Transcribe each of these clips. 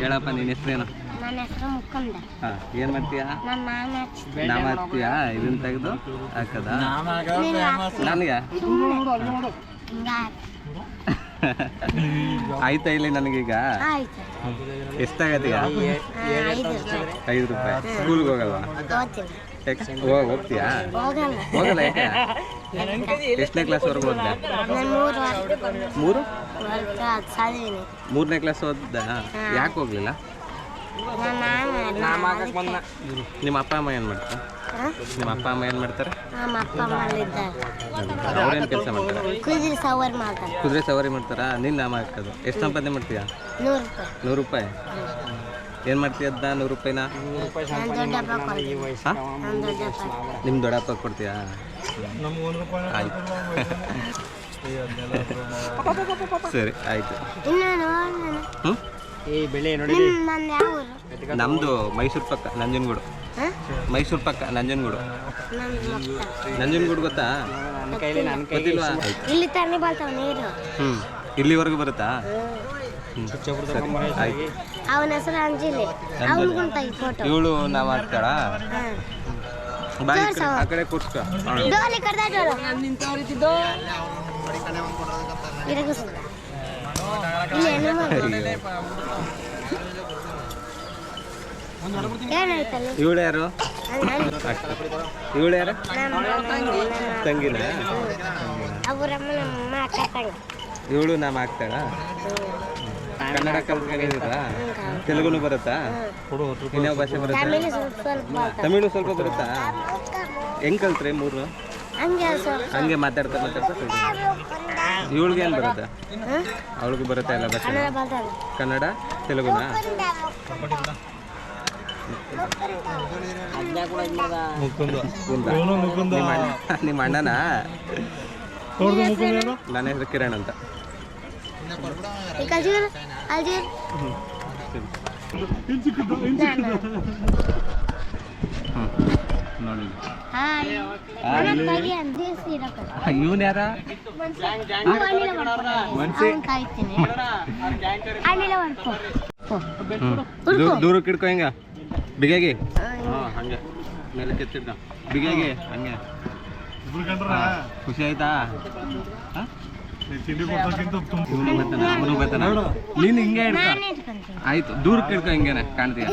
ಹೇಳಪ್ಪ ನಿನ್ನ ಹೆಸರೇನು? ನನ್ನ ಹೆಸರು ಮುಕ್ಕಂದ ಹಾಂ ಏನು ಮಾಡ್ತೀಯಾ? ನನ್ನ ನಾಮ ನಾಮ ಹಚ್ತೀಯಾ ಇದನ್ನ ತೆಗೆದು ಹಾಕದ? ನನಗೆ? ಆಯ್ತಾ ಇಲ್ಲಿ ನನಗೀಗ? ಆಯ್ತು. ಎಷ್ಟಾಗತ್ತೀಗ? ಐದು. ರೂಪಾಯಿ. ಸ್ಕೂಲ್ಗೆ ಹೋಗಲ್ವಾ? ಹೋಗ್ತೀಯಾ? ಹೋಗಲ್ಲ. ಹೋಗಲ್ಲ ಯಾಕೆ? ಎಷ್ಟನೇ ಕ್ಲಾಸ್ವರೆಗೂ ಓದ್ದೆ? ಮೂರು ಮೂರನೇ ಕ್ಲಾಸ್ ಓದ್ದ. ಯಾಕೆ ಹೋಗ್ಲಿಲ್ಲ? ನಿಮ್ಮ ಅಪ್ಪ ಅಮ್ಮ ಏನು ಮಾಡ್ತಾರೆ? ನಿಮ್ಮ ಅಪ್ಪ ಅಮ್ಮ ಏನು ಮಾಡ್ತಾರೆ? ಅವ್ರೇನು ಕೆಲಸ ಮಾಡ್ತಾರೆ? ಕುದುರೆ ಸವಾರಿ ಮಾಡ್ತಾರೆ. ಕುದುರೆ ಸವಾರಿ ಮಾಡ್ತಾರಾ? ನಿನ್ನ ನಾಮ ಹಾಕೋದು. ಎಷ್ಟು ಸಂಪಾದನೆ ಮಾಡ್ತೀಯಾ? ನೂರು ರೂಪಾಯಿ. ಏನು ಮಾಡ್ತೀಯ ಅದ್ನ ನೂರು ರೂಪಾಯಿನ? ನಿಮ್ಮ ದೊಡ್ಡಪ್ಪ ಕೊಡ್ತೀಯಾ? ಸರಿ ಆಯ್ತು. ಹ್ಞೂ ನನ್ನ ಯಾವ ಊರು ನಮ್ಮದು ಮೈಸೂರು ಪಕ್ಕ ನಂಜನಗೂಡು. ಮೈಸೂರು ಪಕ್ಕ ನಂಜನಗೂಡು. ನಂಜನಗೂಡು ಗೊತ್ತಾ? ಇಲ್ಲಿ ತಣ್ಣಿ ಬರ್ತಾವ ನೀರು. ಹ್ಞೂ ಇಲ್ಲಿವರೆಗೂ ಬರುತ್ತಾ? ಅವನ ಹೆಸರು ಅಂಜಿಲಿ. ಈ ಇವಳು ನಾವು ಹಾಕ್ತಾಳ ಈ ಕಡೆ- ಆ ಕಡೆ ಕೂರ್ಸ್ಕೊ ಡೋಲಿ ಇವಳು ಯಾರು? ನಾನು ಇವಳು ಯಾರು? ನಮ್ಮ ಆಗ್ತಾಳ ತಂಗಿನ? ಅವರಮ್ಮ ನಮ್ಮ ಅಕ್ಕ ಇವಳು ನಾವು ಹಾಕ್ತಾಳ ಕನ್ನಡ ಕಲ್ತ್ಕೊಂಡಿದ್ದೀರಾ? ತೆಲುಗುನು ಬರುತ್ತಾ? ಇನ್ಯಾವ ಭಾಷೆ ಬರುತ್ತಾ? ತಮಿಳು ಸ್ವಲ್ಪ ಬರುತ್ತಾ? ಹೆಂಗ್ ಕಲ್ತ್ರಿ ಮೂರು? ಹಂಗೆ ಮಾತಾಡ್ತಾ ಮಾತಾಡ್ತಾ ಇವಳಿಗೆ ಏನು ಬರುತ್ತೆ? ಅವಳಿಗೆ ಬರುತ್ತೆ ಎಲ್ಲ ಭಾಷೆ? ಕನ್ನಡ ತೆಲುಗುನ? ನಿಮ್ಮ ಅಣ್ಣನ? ನನ್ನ ಹೆಸರು ಕಿರಣ್ ಅಂತ. ಇವನ್ ಯಾರ ಮಾಡ್ಕೊ ದೂರಕ್ಕೆ ಇಡ್ಕೊ ಹಿಂಗ? ಬಿಗಾಗಿ ಹಂಗೆ. ಮೇಲೆ ಹಂಗೆ. ಖುಷಿ ಆಯ್ತಾ? ನೀನು ಹಿಂಗೆ ಹಿಡ್ಕ ಆಯ್ತು ದೂರ ಕಿಡ್ಕೊ ಹಿಂಗೇನೆ ಕಾಣ್ತೀಯ.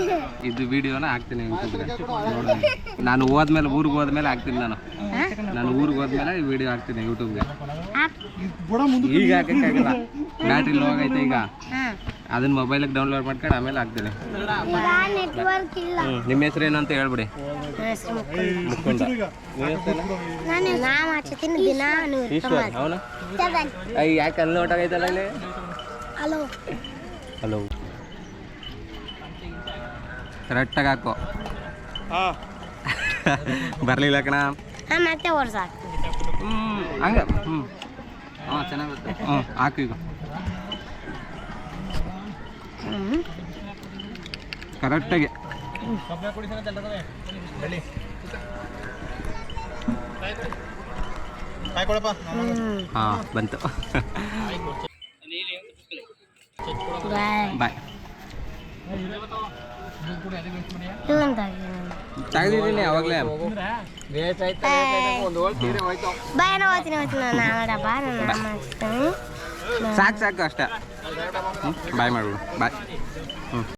ಇದು ವಿಡಿಯೋನ ಹಾಕ್ತೀನಿ ಯೂಟ್ಯೂಬ್ಗೆ. ನಾನು ಹೋದ್ಮೇಲೆ ಊರಿಗೆ ಹೋದ್ಮೇಲೆ ಹಾಕ್ತೀನಿ ನಾನು. ನಾನು ಊರಿಗೆ ಹೋದ್ಮೇಲೆ ಈ ವಿಡಿಯೋ ಹಾಕ್ತೀನಿ ಯೂಟ್ಯೂಬ್ಗೆ. ಈಗ ಹಾಕಕ್ಕಾಗಲ್ಲ. ಬ್ಯಾಟ್ರಿ ಲೋ ಆಗೈತೆ ಈಗ. ಅದನ್ನ ಮೊಬೈಲಿಗೆ ಡೌನ್ಲೋಡ್ ಮಾಡ್ಕೊಂಡು ಆಮೇಲೆ ಹಾಕ್ತೀನಿ. ನೆಟ್ವರ್ಕ್ ಇಲ್ಲ. ಹ್ಞೂ ನಿಮ್ಮ ಹೆಸರು ಏನು ಅಂತ ಹೇಳ್ಬಿಡಿ. ಮುಕ್ಕೊಂಡ ನಾನು ನಾಮ ಹಚ್ಚತೀನಿ ದಿನ ನೂರು ಈಶ್ವರ್ ಅವನು ಅಯ್ಯ ಯಾಕೆ ಅಲ್ಲಿ ಹೊಟ್ಟಾಗೈತಲ್ಲ ಇಲ್ಲಿ? ಹಲೋ. ಹಲೋ. ಕರೆಕ್ಟಾಗಿ ಹಾಕೋ. ಬರಲಿಲ್ಲ ಕಣ? ಮತ್ತೆ ಓಡಿಸ್ ಹ್ಞೂ ಹಂಗೆ. ಹ್ಞೂ ಹಾಂ ಚೆನ್ನಾಗುತ್ತೆ ಹ್ಞೂ ಹಾಕು ಈಗ. ಕರೆಕ್ಟಾಗಿ. ಹಾಂ ಬಂತು. ಬಾಯ್. ತೆಗ್ದಿದ್ದೀನಿ ಅವಾಗಲೇ. ಸಾಕು ಸಾಕು ಅಷ್ಟೇ. ಬಾಯ್ ಮಾಡ್ಬಿಡು ಬಾಯ್ ಹ್ಞೂ